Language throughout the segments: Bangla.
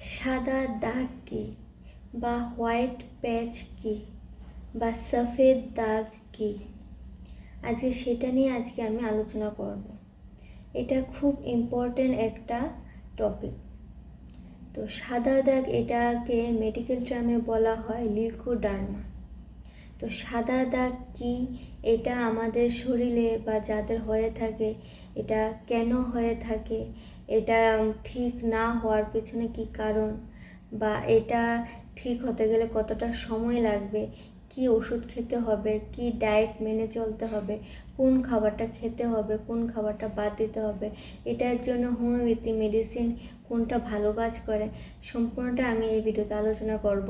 সাদা দাগ কি বা হোয়াইট প্যাচ কি বা সফেদ দাগ কি? আজকে সেটা নিয়ে আজকে আমি আলোচনা করব। এটা খুব ইম্পর্টেন্ট একটা টপিক তো সাদা দাগ এটাকে মেডিকেল টার্মে বলা হয় লিউকোডার্মা তো সাদা দাগ কি? এটা আমাদের শরীরে বা যাদের হয়ে থাকে, এটা কেন হয়ে থাকে? এটা ঠিক না হওয়ার পেছনে কি কারণ? বা এটা ঠিক হতে গেলে কতটা সময় লাগবে? কি ওষুধ খেতে হবে? কি ডায়েট মেনে চলতে হবে? কোন খাবারটা খেতে হবে? কোন খাবারটা বাদ দিতে হবে? এটার জন্য হোমিওপ্যাথি মেডিসিন কোনটা ভালো কাজ করে? সম্পূর্ণটা আমি এই ভিডিওতে আলোচনা করব।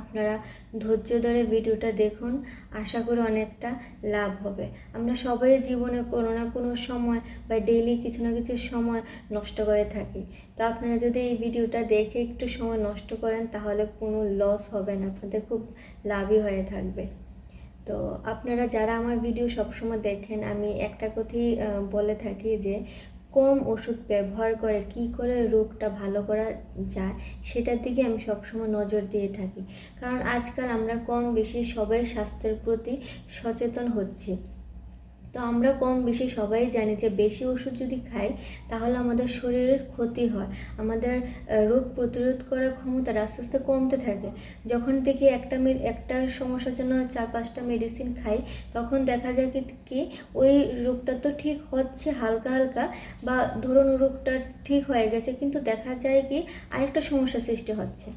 আপনারা ধৈর্য ধরে ভিডিওটা দেখুন, আশা করি অনেকটা লাভ হবে। আমরা সবাই জীবনে কোনো না কোনো সময় বা ডেইলি কিছু না কিছু সময় নষ্ট করে থাকি। তো আপনারা যদি এই ভিডিওটা দেখে একটু সময় নষ্ট করেন, তাহলে কোনো লস হবে না, আপনাদের খুব লাভই হয়ে থাকবে। তো আপনারা যারা আমার ভিডিও সবসময় দেখেন, আমি একটা কথাই বলে থাকি যে কম ওষুধ ব্যবহার করে কি করে রোগটা ভালো করা যায়, সেটার দিকে আমি সবসময় নজর দিয়ে থাকি। কারণ আজকাল আমরা কম বেশি সবাই স্বাস্থ্যের প্রতি সচেতন হচ্ছি। তো আমরা কম বেশি সবাই জানি যে বেশি ওষুধ যদি খাই, তাহলে আমাদের শরীরের ক্ষতি হয়। আমাদের রোগ প্রতিরোধ করার ক্ষমতা আস্তে আস্তে কমতে থাকে। যখন থেকে একটা একটা সমস্যার জন্য চার পাঁচটা মেডিসিন খাই, তখন দেখা যায় কি কি ওই রোগটা তো ঠিক হচ্ছে হালকা হালকা বা ধরুন রোগটা ঠিক হয়ে গেছে, কিন্তু দেখা যায় কি আরেকটা সমস্যা সৃষ্টি হচ্ছে।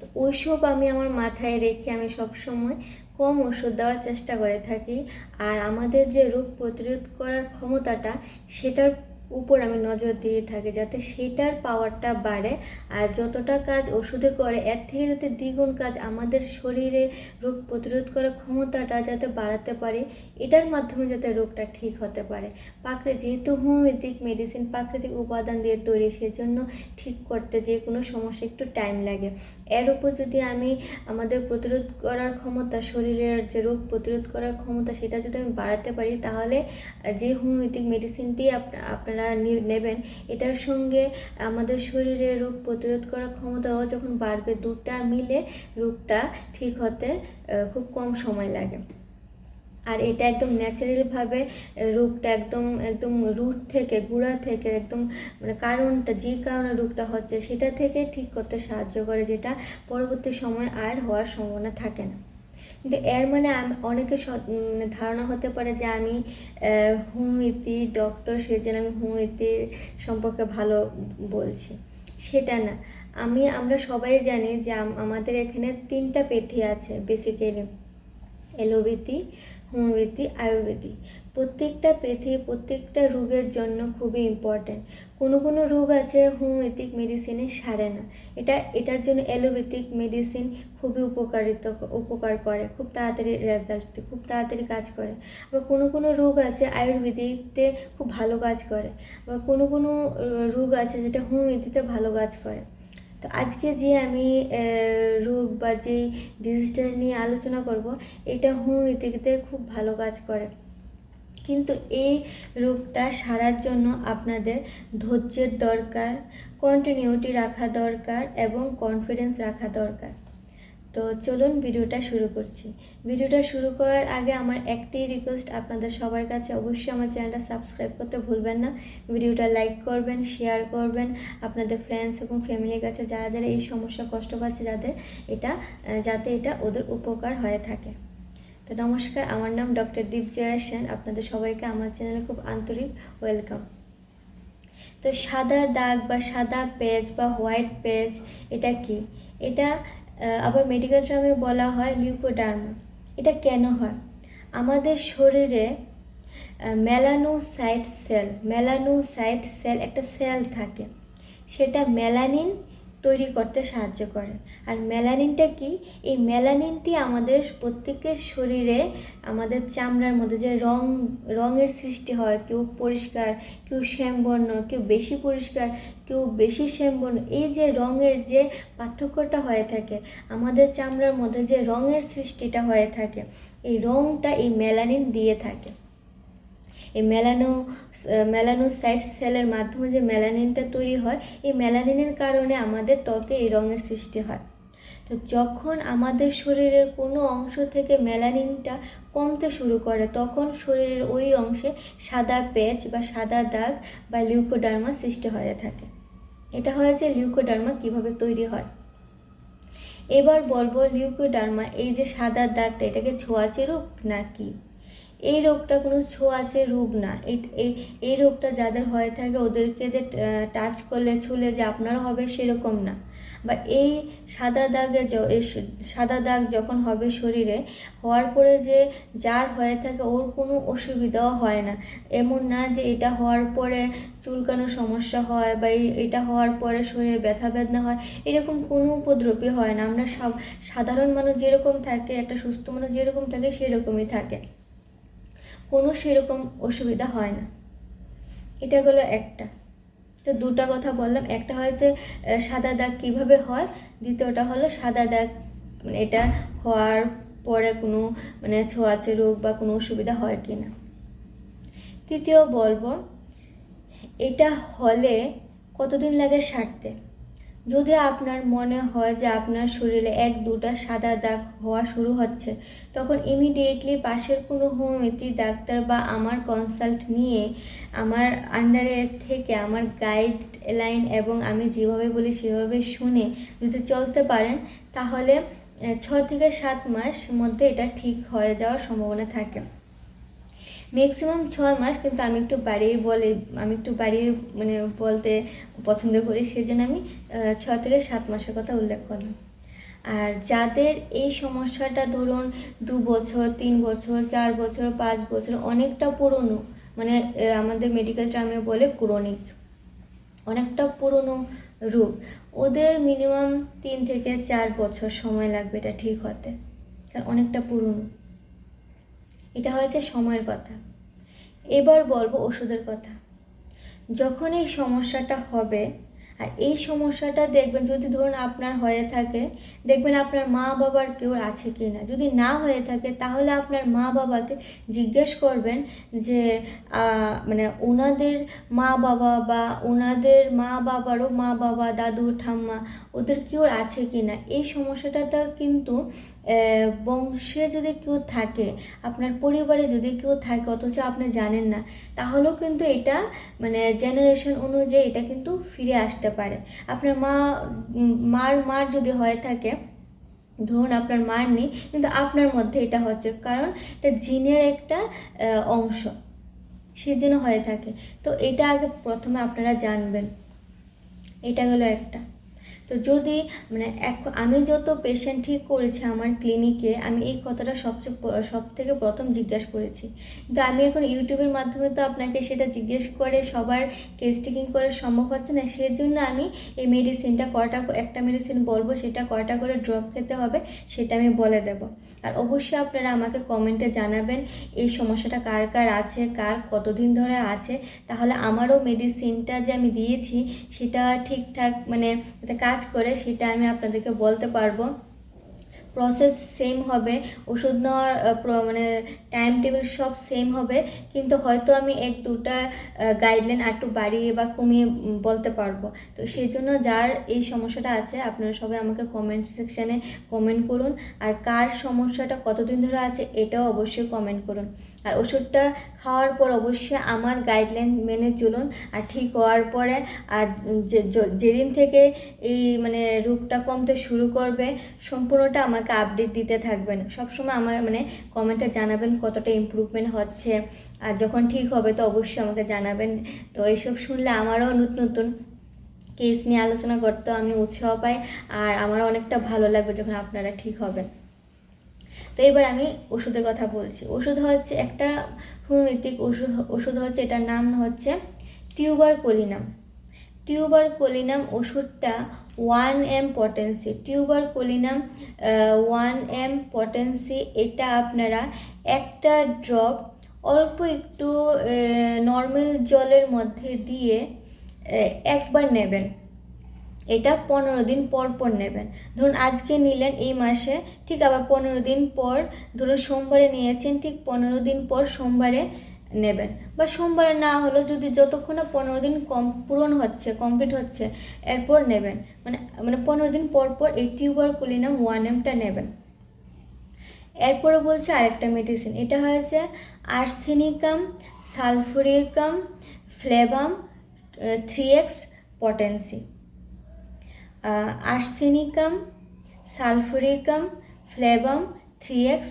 তো ওইসব আমি আমার মাথায় রেখে আমি সব সময় কম ওষুধ দেওয়ার চেষ্টা করে থাকি। আর আমাদের যে রোগ প্রতিরোধ করার ক্ষমতাটা সেটার উপর আমি নজর দিয়ে থাকি যাতে সেটার পাওয়ারটা বাড়ে। আর যতটা কাজ ওষুধে করে, এর থেকে যাতে দ্বিগুণ কাজ আমাদের শরীরে রোগ প্রতিরোধ করার ক্ষমতাটা যাতে বাড়াতে পারি, এটার মাধ্যমে যাতে রোগটা ঠিক হতে পারে। পাকড়ে যেহেতু হোমিওপ্যাথিক মেডিসিন প্রাকৃতিক উপাদান দিয়ে তৈরি, সেজন্য ঠিক করতে যে কোনো সমস্যা একটু টাইম লাগে। এর উপর যদি আমি আমাদের প্রতিরোধ করার ক্ষমতা, শরীরের যে রোগ প্রতিরোধ করার ক্ষমতা, সেটা যদি আমি বাড়াতে পারি, তাহলে যে হোমিওপ্যাথিক মেডিসিনটি আপনারা আপনারা নেবেন। এটার সঙ্গে আমাদের শরীরে রোগ প্রতিরোধ করার ক্ষমতাও যখন বাড়বে, দুটা মিলে রোগটা ঠিক হতে খুব কম সময় লাগে। আর এটা একদম ন্যাচারালভাবে রোগটা একদম একদম রুট থেকে, গুঁড়া থেকে, একদম মানে কারণটা, যে কারণে রোগটা হচ্ছে, সেটা থেকে ঠিক করতে সাহায্য করে, যেটা পরবর্তী সময় আর হওয়ার সম্ভাবনা থাকে না। কিন্তু এর মানে অনেকে ধারণা হতে পারে যে আমি হোমিওপ্যাথি ডক্টর সেজন্য আমি হোমিওপ্যাথি সম্পর্কে ভালো বলছি। সেটা না। আমি, আমরা সবাই জানি যে আমাদের এখানে তিনটা পেথি আছে বেসিক্যালি এলোপ্যাথি হোমিওপ্যাথি আয়ুর্বেদিক প্রত্যেকটা পেথি প্রত্যেকটা রোগের জন্য খুবই ইম্পর্ট্যান্ট কোনো কোনো রোগ আছে, হোমিওপ্যাথিক মেডিসিনে সারে না। এটা, এটার জন্য অ্যালোপ্যাথিক মেডিসিন খুবই উপকারিত, উপকার করে। খুব তাড়াতাড়ি রেজাল্ট খুব তাড়াতাড়ি কাজ করে। আবার কোনো কোনো রোগ আছে আয়ুর্বেদিকতে খুব ভালো কাজ করে। আবার কোনো কোনো রোগ আছে যেটা হোমিওপ্যাথিতে ভালো কাজ করে। তো আজকে যে আমি রোগ বা যেই ডিজিজটা নিয়ে আলোচনা করব, এটা হোমিওপ্যাথিতে খুব ভালো কাজ করে। কিন্তু এই রোগটা সারার জন্য আপনাদের ধৈর্যের দরকার কন্টিনিউটি রাখা দরকার এবং কনফিডেন্স রাখা দরকার। তো চলুন ভিডিওটা শুরু করছি। ভিডিওটা শুরু করার আগে আমার একটি রিকোয়েস্ট আপনাদের সবার কাছে। অবশ্যই আমার চ্যানেলটা সাবস্ক্রাইব করতে ভুলবেন না। ভিডিওটা লাইক করবেন শেয়ার করবেন। আপনাদের ফ্রেন্ডস এবং ফ্যামিলির কাছে যারা যারা এই সমস্যা কষ্ট পাচ্ছে, যাদের এটা যাতে এটা ওদের উপকার হয়ে থাকে। তো নমস্কার, আমার নাম ডক্টর দীপ জয়া সেন আপনাদের সবাইকে আমার চ্যানেলে খুব আন্তরিক ওয়েলকাম। তো সাদা দাগ বা সাদা পেজ বা হোয়াইট পেজ এটা কি? এটা আবার মেডিকেল টার্মে বলা হয় লিউকোডার্মা এটা কেন হয়? আমাদের শরীরে মেলানোসাইট সেল মেলানোসাইট সেল একটা সেল থাকে। সেটা মেলানিন তৈরি করতে সাহায্য করে। আর মেলানিনটা কি? এই মেলানিনটি আমাদের প্রত্যেকের শরীরে, আমাদের চামড়ার মধ্যে যে রং, রঙের সৃষ্টি হয়, কেউ পরিষ্কার, কেউ শ্যামবর্ণ, কেউ বেশি পরিষ্কার, কেউ বেশি শ্যামবর্ণ, এই যে রঙের যে পার্থক্যটা হয়ে থাকে, আমাদের চামড়ার মধ্যে যে রঙের সৃষ্টিটা হয়ে থাকে, এই রঙটা এই মেলানিন দিয়ে থাকে। এই মেলানো মেলানোসাইট সেলের মাধ্যমে যে মেলানিনটা তৈরি হয়, এই মেলানিনের কারণে আমাদের ত্বকে এই রঙের সৃষ্টি হয়। তো যখন আমাদের শরীরের কোনো অংশ থেকে মেলানিনটা কমতে শুরু করে, তখন শরীরের ওই অংশে সাদা প্যাচ বা সাদা দাগ বা লিউকোডার্মা সৃষ্টি হয়ে থাকে। এটা হয় যে লিউকোডার্মা কীভাবে তৈরি হয়? এবার বলব লিউকোডার্মা এই যে সাদা দাগটা, এটাকে ছোঁয়াচে রূপ নাকি? এই রোগটা কোনো ছোঁয়াচে রোগ না। এই রোগটা যাদের হয়ে থাকে ওদেরকে যে টাচ করলে, ছুলে যে আপনারও হবে সেরকম না। বা এই সাদা দাগের সাদা দাগ যখন হবে শরীরে, হওয়ার পরে যে যার হয়ে থাকে ওর কোনো অসুবিধাও হয় না। এমন না যে এটা হওয়ার পরে চুলকানোর সমস্যা হয় বা এটা হওয়ার পরে শরীরে ব্যথা বেদনা হয়, এরকম কোনো উপদ্রবই হয় না। আমরা সব সাধারণ মানুষ যেরকম থাকে, একটা সুস্থ মানুষ যেরকম থাকে সেরকমই থাকে। কোনো সেরকম অসুবিধা হয় না। এটা হলো একটা। তো দুটা কথা বললাম। একটা হয়েছে সাদা দাগ কীভাবে হয়? দ্বিতীয়টা হলো, সাদা দাগ মানে এটা হওয়ার পরে কোনো মানে ছোঁয়াচে রোগ বা কোনো অসুবিধা হয় কি না। তৃতীয় বলব, এটা হলে কতদিন লাগে সারতে? যদি আপনার মনে হয় যে আপনার শরীরে এক দুটা সাদা দাগ হওয়া শুরু হচ্ছে, তখন ইমিডিয়েটলি পাশের কোনো হোমিওপ্যাথি ডাক্তার বা আমার কনসাল্ট নিয়ে আমার আন্ডারে থেকে আমার গাইড লাইন এবং আমি যেভাবে বলি সেভাবে শুনে যদি চলতে পারেন, তাহলে ছ থেকে সাত মাস মধ্যে এটা ঠিক হয়ে যাওয়ার সম্ভাবনা থাকে। ম্যাক্সিমাম ছয় মাস, কিন্তু আমি একটু বাড়িয়ে বলে, আমি একটু বাড়িয়ে মানে বলতে পছন্দ করি, সেজন্য আমি ছয় থেকে সাত মাসের কথা উল্লেখ করলাম। আর যাদের এই সমস্যাটা ধরুন দু বছর, তিন বছর, চার বছর, পাঁচ বছর, অনেকটা পুরনো মানে আমাদের মেডিকেল টার্মে বলে ক্রনিক অনেকটা পুরনো রোগ, ওদের মিনিমাম তিন থেকে চার বছর সময় লাগবে এটা ঠিক হতে, কারণ অনেকটা পুরনো। এটা হয়েছে সময়ের কথা। এবার বলব ওষুধের কথা। যখন এই সমস্যাটা হবে আর এই সমস্যাটা দেখবেন যদি ধরুন আপনার হয়ে থাকে, দেখবেন আপনার মা বাবার কেউ আছে কি না যদি না হয়ে থাকে, তাহলে আপনার মা বাবাকে জিজ্ঞেস করবেন যে মানে ওনাদের মা বাবা বা ওনাদের মা বাবারও মা বাবা, দাদু, ঠাম্মা ওদের কেউ আছে কি না এই সমস্যাটা কিন্তু বংশে যদি কেউ থাকে, আপনার পরিবারে যদি কেউ থাকে, অথচ আপনি জানেন না, তাহলেও কিন্তু এটা মানে জেনারেশন অনুযায়ী এটা কিন্তু ফিরে আসতে পারে। আপনার মা মার মার যদি হয়ে থাকে, ধরুন আপনার মার নেই, কিন্তু আপনার মধ্যে এটা হচ্ছে, কারণ এটা জিনের একটা অংশ। সেই জন্য হয়ে থাকে। তো এটা আগে প্রথমে আপনারা জানবেন। এটা হলো একটা। তো যদি মানে এখন আমি যত পেশেন্ট ঠিক করেছি আমার ক্লিনিকে আমি এই কথাটা সবচেয়ে সব থেকে প্রথম জিজ্ঞেস করেছি। কিন্তু আমি এখন ইউটিউবের মাধ্যমে তো আপনাকে সেটা জিজ্ঞেস করে, সবার কেস টেকিং করে সম্ভব হচ্ছে না, সেজন্য আমি এই মেডিসিনটা কটা একটা মেডিসিন বলব, সেটা কটা করে ড্রপ খেতে হবে, সেটা আমি বলে দেব। আর অবশ্যই আপনারা আমাকে কমেন্টে জানাবেন, এই সমস্যাটা কার কার আছে, কার কতদিন ধরে আছে, তাহলে আমারও মেডিসিনটা যে আমি দিয়েছি, সেটা ঠিকঠাক মানে কাজ কাজ করে সেটা আমি আপনাদেরকে বলতে পারব। প্রসেস সেম হবে, ওষুধ নেওয়ার মানে টাইম টেবিল সব সেম হবে, কিন্তু হয়তো আমি এক দুটা গাইডলাইন একটু বাড়িয়ে বা কমিয়ে বলতে পারব। তো সেই জন্য যার এই সমস্যাটা আছে, আপনারা সবাই আমাকে কমেন্ট সেকশানে কমেন্ট করুন। আর কার সমস্যাটা কতদিন ধরে আছে, এটাও অবশ্যই কমেন্ট করুন। আর ওষুধটা খাওয়ার পর অবশ্যই আমার গাইডলাইন মেনে চলুন। আর ঠিক হওয়ার পরে, আর যেদিন থেকে এই মানে রোগটা কমতে শুরু করবে, সম্পূর্ণটা আমাকে আপডেট দিতে থাকবেন। সবসময় আমার মানে কমেন্টে জানাবেন কতটা ইম্প্রুভমেন্ট হচ্ছে। আর যখন ঠিক হবে তো অবশ্যই আমাকে জানাবেন। তো এইসব শুনলে আমারও নতুন নতুন কেস নিয়ে আলোচনা করতে আমি উৎসাহ পাই। আর আমারও অনেকটা ভালো লাগবে যখন আপনারা ঠিক হবেন। তো এবার আমি ওষুধের কথা বলছি। ওষুধ হচ্ছে একটা হোমিওপ্যাথিক ওষুধ ওষুধ হচ্ছে এটার নাম হচ্ছে টিউবার কোলিনাম টিউবার কোলিনাম ওষুধটা one M potency tuberculinum one M potency এটা আপনারা একটা ড্রপ অল্প একটু নর্মাল জলের মধ্যে দিয়ে একবার নেবেন। এটা পনেরো দিন পর পর নেবেন। ধরুন আজকে নিলেন এই মাসে, ঠিক আবার পনেরো দিন পর, ধরুন সোমবারে নিয়েছেন, ঠিক পনেরো দিন পর সোমবারে নেবেন। বা সোমবারে না হলেও যদি যতক্ষণ না পনেরো দিন কম পূরণ হচ্ছে কমপ্লিট হচ্ছে, এরপর নেবেন। মানে মানে পনেরো দিন পর পর এই টিউবারকুলিনাম ওয়ান এমটা নেবেন। এরপরে বলছে আরেকটা মেডিসিন এটা হয়েছে arsenicum sulphuricum flavum three X potency arsenicum sulphuricum flavum three X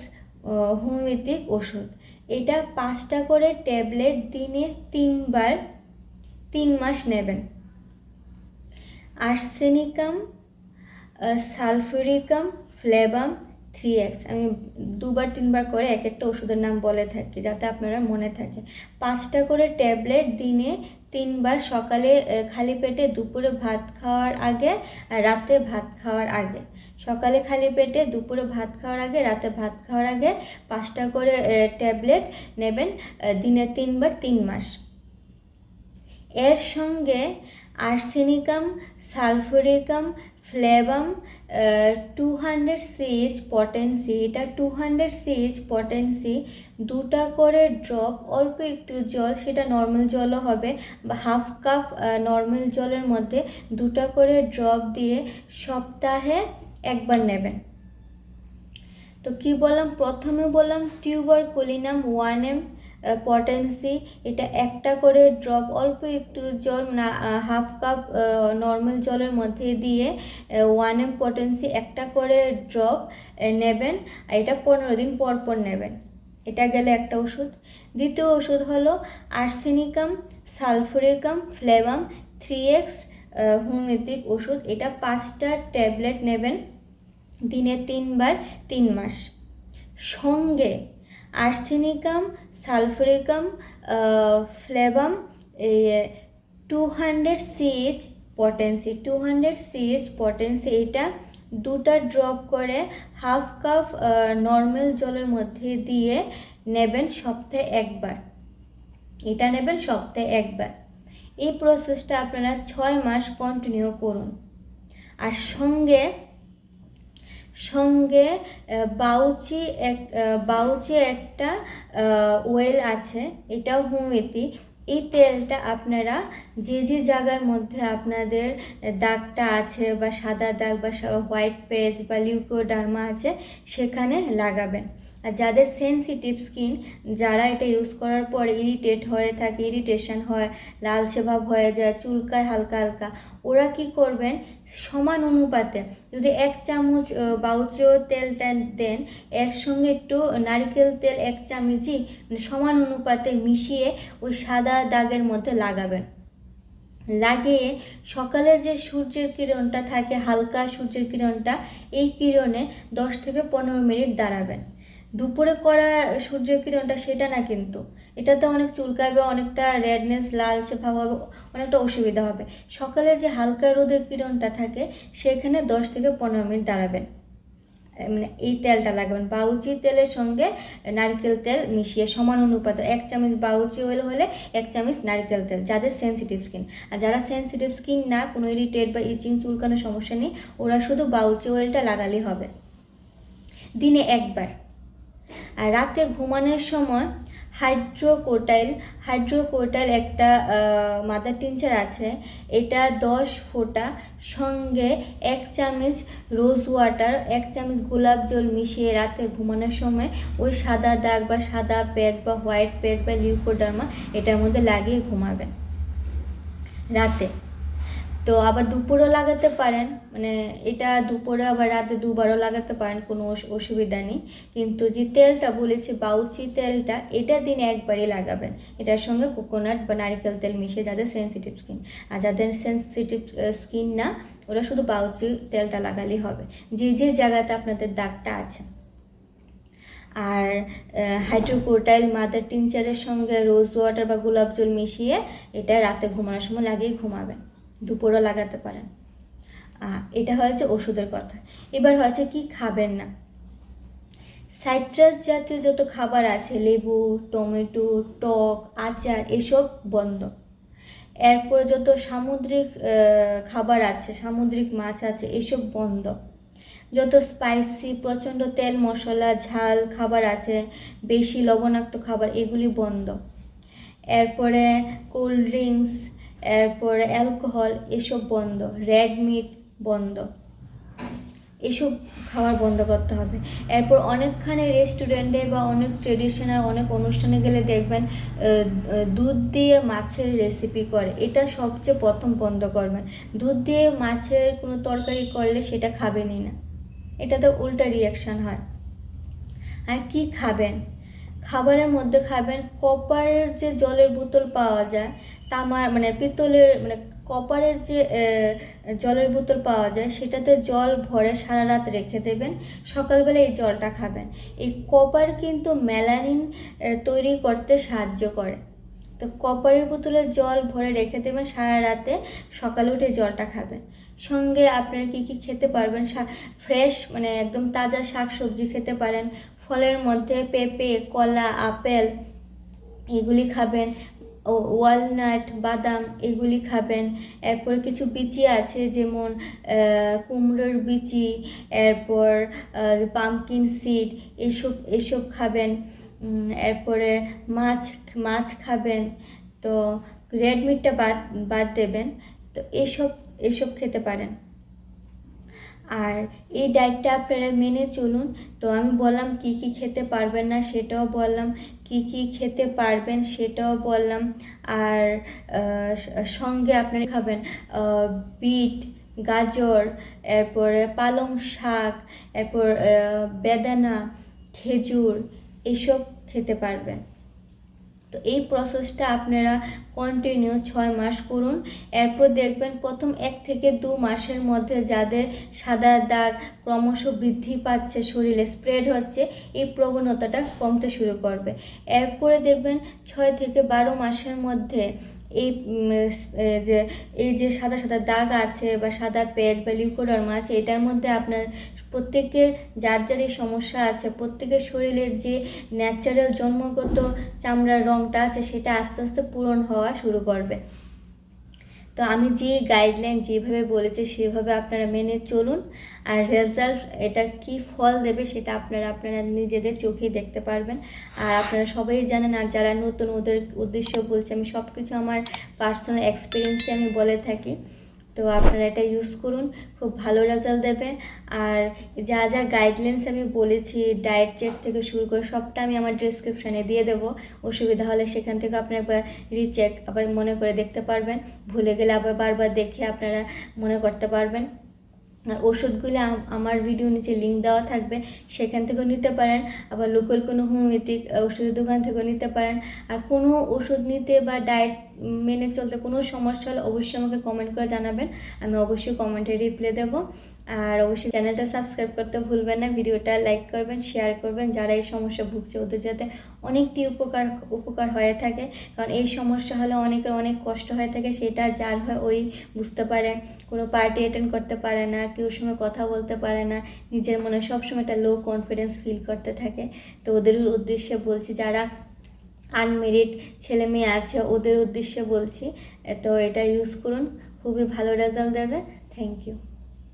homeopathic ওষুধ। এটা পাঁচটা করে ট্যাবলেট দিনে তিনবার তিন মাস নেবেন। Arsenicum sulphuricum, flavum, three X. আমি দুবার, তিনবার করে এক একটা ওষুধের নাম বলে থাকি যাতে আপনারা মনে থাকে পাঁচটা করে ট্যাবলেট দিনে তিনবার সকালে খালি পেটে দুপুরে ভাত খাওয়ার আগে আর রাতে ভাত খাওয়ার আগে। সকালে খালি পেটে দুপুরে ভাত খাওয়ার আগে, রাতে ভাত খাওয়ার আগে পাঁচটা করে ট্যাবলেট নেবেন দিনে তিনবার তিন মাস। এর সঙ্গে arsenicum, sulphuricum flavum two hundred CH potency, এটা টু হান্ড্রেড সিএইচ পটেন্সি, দুটা করে ড্রপ, অল্প একটু জল, সেটা নর্মাল জলও হবে, বা হাফ কাপ নর্মাল জলের মধ্যে দুটা করে ড্রপ দিয়ে সপ্তাহে একবার নেবেন। তো কি বললাম? প্রথমে বললাম tuberculinum one M potency. এটা একটা করে ড্রপ অল্প একটু জল না হাফ কাপ নর্মাল জলের মধ্যে দিয়ে ওয়ান এম পটেন্সি একটা করে ড্রপ নেবেন। এটা পনেরো দিন পর পর নেবেন। এটা গেলে একটা ওষুধ। দ্বিতীয় ওষুধ হলো arsenicum, sulphuricum flavum three X homeopathic ওষুধ। এটা পাঁচটা ট্যাবলেট নেবেন। দিনে তিনবার তিন মাস। সঙ্গে আর্সেনিকাম, সালফুরিকাম ফ্লেবাম এই two hundred CH potency two hundred CH potency এটা দুটা ড্রপ করে হাফ কাপ নর্মাল জলের মধ্যে দিয়ে নেবেন সপ্তাহে একবার। এটা নেবেন সপ্তাহে একবার। এই প্রসেসটা আপনারা ছয় মাস কন্টিনিউ করুন। আর সঙ্গে সঙ্গে বাউচি এক বাউচি একটা ওয়েল আছে, এটাও হোমিওপ্যাথি এই তেলটা আপনারা যে যে জায়গার মধ্যে আপনাদের দাগটা আছে বা সাদা দাগ বা হোয়াইট পেজ বা লিউকোডার্মা আছে, সেখানে লাগাবেন। আর যাদের সেনসিটিভ স্কিন যারা এটা ইউজ করার পর ইরিটেট হয়ে থাকে ইরিটেশন হয় লালচে ভাব হয়ে যায়, চুলকায় হালকা হালকা, ওরা কি করবেন? সমান অনুপাতে যদি এক চামচ বাউচো তেলটা দেন, এর সঙ্গে একটু নারিকেল তেল এক চামচই মানে সমান অনুপাতে মিশিয়ে ওই সাদা দাগের মধ্যে লাগাবেন। লাগিয়ে সকালে যে সূর্যের কিরণটা থাকে, হালকা সূর্যের কিরণটা, এই কিরণে দশ থেকে পনেরো মিনিট দাঁড়াবেন। দুপুরে করা সূর্যের কিরণটা সেটা না কিন্তু। এটাতে অনেক চুলকাবে অনেকটা রেডনেস লালচে ভাব হবে, অনেকটা অসুবিধা হবে। সকালে যে হালকা রোদের কিরণটা থাকে, সেখানে দশ থেকে পনেরো মিনিট দাঁড়াবেন। মানে এই তেলটা লাগাবেন। বাউচি তেলের সঙ্গে নারকেল তেল মিশিয়ে সমান অনুপাতে এক চামচ বাউচি অয়েল হলে এক চামচ নারকেল তেল, যাদের সেনসিটিভ স্কিন আর যারা সেনসিটিভ স্কিন না, কোনো ইরিটেট বা ইচিং চুলকানোর সমস্যা নেই, ওরা শুধু বাউচি অয়েলটা লাগালেই হবে। দিনে একবার। আর রাতে ঘুমানোর সময় হাইড্রোকোটাইল হাইড্রোকোটাইল একটা মাদার টিনচার আছে। এটা দশ ফোঁটা সঙ্গে এক চামচ রোজ ওয়াটার এক চামচ গোলাপ জল মিশিয়ে রাতে ঘুমানোর সময় ওই সাদা দাগ বা সাদা পেজ বা হোয়াইট পেজ বা লিউকোডার্মা এটার মধ্যে লাগিয়ে ঘুমাবেন। রাতে। তো আবার দুপুরও লাগাতে পারেন মানে এটা দুপুরে আবার রাতে দুবারও লাগাতে পারেন, কোনো অসুবিধা নেই। কিন্তু যে তেলটা বলেছি, বাউচি তেলটা, এটা দিনে একবারই লাগাবেন। এটার সঙ্গে কোকোনাট বা নারকেল তেল মিশিয়ে যাদের সেনসিটিভ স্কিন আর যাদের সেনসিটিভ স্কিন না, ওরা শুধু বাউচি তেলটা লাগালেই হবে। যে যে জায়গাতে আপনাদের দাগটা আছে। আর হাইড্রোকোটাইল মাদার টিনচারের সঙ্গে রোজ ওয়াটার বা গোলাপ জল মিশিয়ে এটা রাতে ঘুমানোর সময় লাগিয়ে ঘুমাবেন। দুপুরও লাগাতে পারেন। এটা হয়েছে ওষুধের কথা। এবার হয়েছে কি খাবেন না? সাইট্রাস জাতীয় যত খাবার আছে, লেবু, টমেটো, টক, আচার, এসব বন্ধ। এরপর যত সামুদ্রিক খাবার আছে, সামুদ্রিক মাছ আছে, এসব বন্ধ। যত স্পাইসি প্রচণ্ড তেল, মশলা, ঝাল খাবার আছে, বেশি লবণাক্ত খাবার, এগুলি বন্ধ। এরপরে কোল্ড ড্রিঙ্কস এরপরে অ্যালকোহল এসব বন্ধ। রেড মিট বন্ধ। এসব খাবার বন্ধ করতে হবে। এরপর অনেকখানি রেস্টুরেন্টে বা অনেক ট্রেডিশনাল অনেক অনুষ্ঠানে গেলে দেখবেন দুধ দিয়ে মাছের রেসিপি করে। এটা সবচেয়ে প্রথম বন্ধ করবেন। দুধ দিয়ে মাছের কোনো তরকারি করলে সেটা খাবেনই না। এটাতে উল্টা রিয়াকশান হয়। আর কি খাবেন? খাবারের মধ্যে খাবেন কপার যে জলের বোতল পাওয়া যায় তামার মানে পিতলের মানে কপারের যে জলের বোতল পাওয়া যায়, সেটাতে জল ভরে সারা রাত রেখে দেবেন। সকালবেলা এই জলটা খাবেন। এই কপার কিন্তু মেলানিন তৈরি করতে সাহায্য করে। তো কপারের বোতলে জল ভরে রেখে দেবেন সারা রাতে, সকালে উঠে জলটা খাবেন। সঙ্গে আপনারা কি কি খেতে পারবেন? ফ্রেশ মানে একদম তাজা শাক সবজি খেতে পারেন। ফলের মধ্যে পেঁপে, কলা, আপেল, এগুলি খাবেন। ওয়ালনাট, বাদাম এগুলি খাবেন। এরপর কিছু বিচি আছে, যেমন কুমড়োর বিচি, এরপর পামকিন সিড এসব এসব খাবেন। এরপরে মাছ মাছ খাবেন। তো রেড মিটটা বাদ বাদ দেবেন। তো এসব এসব খেতে পারেন। আর এই ডায়েটটা আপনারা মেনে চলুন। তো আমি বললাম, কি কি খেতে পারবেন না সেটাও বললাম, কি কি খেতে পারবেন সেটাও বললাম। আর সঙ্গে আপনারা খাবেন বিট, গাজর, এরপরে পালং শাক, এরপর বেদানা, খেজুর, এসব খেতে পারবেন। তো এই প্রসেসটা আপনারা কন্টিনিউ ছয় মাস করুন। এরপর দেখবেন প্রথম এক থেকে দু মাসের মধ্যে যাদের সাদা দাগ ক্রমশ বৃদ্ধি পাচ্ছে, শরীরে স্প্রেড হচ্ছে, এই প্রবণতাটা কমতে শুরু করবে। এরপরে দেখবেন ছয় থেকে বারো মাসের মধ্যে এই যে এই যে সাদা সাদা দাগ আছে বা সাদা পেজ বা লিউকোডার্মা আছে, এটার মধ্যে আপনার প্রত্যেকের যার যার এই সমস্যা আছে, প্রত্যেকের শরীরের যে ন্যাচারাল জন্মগত চামড়ার রঙটা আছে, সেটা আস্তে আস্তে পূরণ হওয়া শুরু করবে। তো আমি যে গাইডলাইন যেভাবে বলেছি, সেভাবে আপনারা মেনে চলুন। আর রেজাল্ট এটা কি ফল দেবে, সেটা আপনারা আপনারা নিজেদের চোখেই দেখতে পারবেন। আর আপনারা সবাই জানেন, আর যারা নতুন ওদের উদ্দেশ্য বলছে, আমি সব কিছু আমার পার্সোনাল এক্সপিরিয়েন্সে আমি বলে থাকি। তো আপনারা এটা ইউজ করুন, খুব ভালো রেজাল্ট দেবে আর যা যা গাইডলাইন্স আমি বলেছি ডায়েট চেক থেকে শুরু করে সবটা আমি আমার ডিসক্রিপশানে দিয়ে দেব। অসুবিধা হলে সেখান থেকে আপনি একবার রিচেক আবার মনে করে দেখতে পারবেন। ভুলে গেলে আবার বারবার দেখে আপনারা মনে করতে পারবেন। আর ওষুধগুলি আমার ভিডিও নিচে লিঙ্ক দেওয়া থাকবে, সেখান থেকেও নিতে পারেন। আবার লোকাল কোনো হোমিওপ্যাথিক ওষুধের দোকান থেকেও নিতে পারেন। আর কোনো ওষুধ নিতে বা ডায়েট মেনে চলতে কোনো সমস্যা হলে অবশ্যই আমাকে কমেন্ট করে জানাবেন। আমি অবশ্যই কমেন্টে রিপ্লাই দেবো। আর অবশ্যই চ্যানেলটা সাবস্ক্রাইব করতে ভুলবেন না, ভিডিওটা লাইক করবেন শেয়ার করবেন, যারা এই সমস্যা ভুগছে ওদের যাতে অনেকটি উপকার উপকার হয়ে থাকে। কারণ এই সমস্যা হলে অনেকের অনেক কষ্ট হয়ে থাকে, সেটা যার হয় ওই বুঝতে পারে। কোনো পার্টি অ্যাটেন্ড করতে পারে না, কেউ সঙ্গে কথা বলতে পারে না, নিজের মনে সবসময় একটা লো কনফিডেন্স ফিল করতে থাকে। তো ওদের উদ্দেশ্যে বলছি, যারা আনমেরিড ছেলে মেয়ে আছে, ওদের উদ্দেশ্যে বলছি তো এটা ইউজ করুন, খুবই ভালো রেজাল্ট দেবে। Thank you